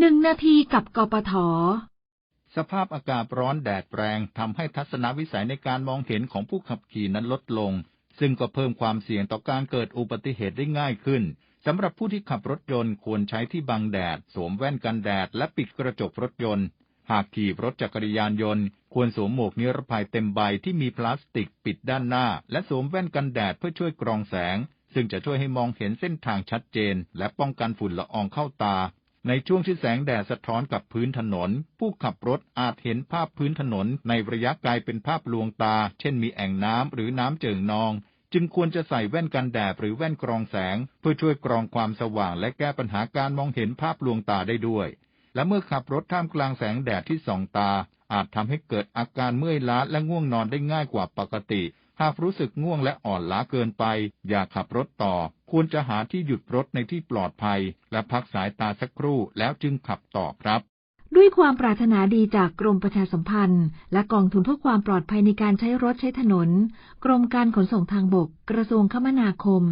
หนึ่งนาทีกับกปท สภาพอากาศร้อนแดดแรงทำให้ทัศนวิสัยในการมองเห็นของผู้ขับขี่นั้นลดลง ซึ่งก็เพิ่มความเสี่ยงต่อการเกิดอุบัติเหตุได้ง่ายขึ้นสำหรับผู้ที่ขับรถยนต์ควรใช้ที่บังแดด สวมแว่นกันแดด และปิดกระจกรถยนต์ หากขี่รถจักรยานยนต์ ควรสวมหมวกนิรภัยเต็มใบที่มีพลาสติกปิดด้านหน้า และสวมแว่นกันแดดเพื่อช่วยกรองแสง ซึ่งจะช่วยให้มองเห็นเส้นทางชัดเจน และป้องกันฝุ่นละอองเข้าตา ในช่วงที่แสงแดดสะท้อนกับพื้นถนน ผู้ขับรถอาจเห็นภาพพื้นถนนในระยะไกลเป็นภาพลวงตา เช่นมีแอ่งน้ำหรือน้ำเจิ่งนอง จึงควรจะใส่แว่นกันแดดหรือแว่นกรองแสง เพื่อช่วยกรองความสว่างและแก้ปัญหาการมองเห็นภาพลวงตาได้ด้วย และเมื่อขับรถท่ามกลางแสงแดดที่ส่องตา อาจทำให้เกิดอาการเมื่อยล้าและง่วงนอนได้ง่ายกว่าปกติ หากรู้สึกง่วงและอ่อนล้าเกินไป อย่าขับรถต่อ ควรจะหาที่หยุดรถในที่ปลอดภัย และพักสายตาสักครู่แล้วจึงขับต่อครับด้วยความปรารถนาดีจากกรมประชาสัมพันธ์ และกองทุนเพื่อความปลอดภัยในการใช้รถใช้ถนน กรมการขนส่งทางบก กระทรวงคมนาคม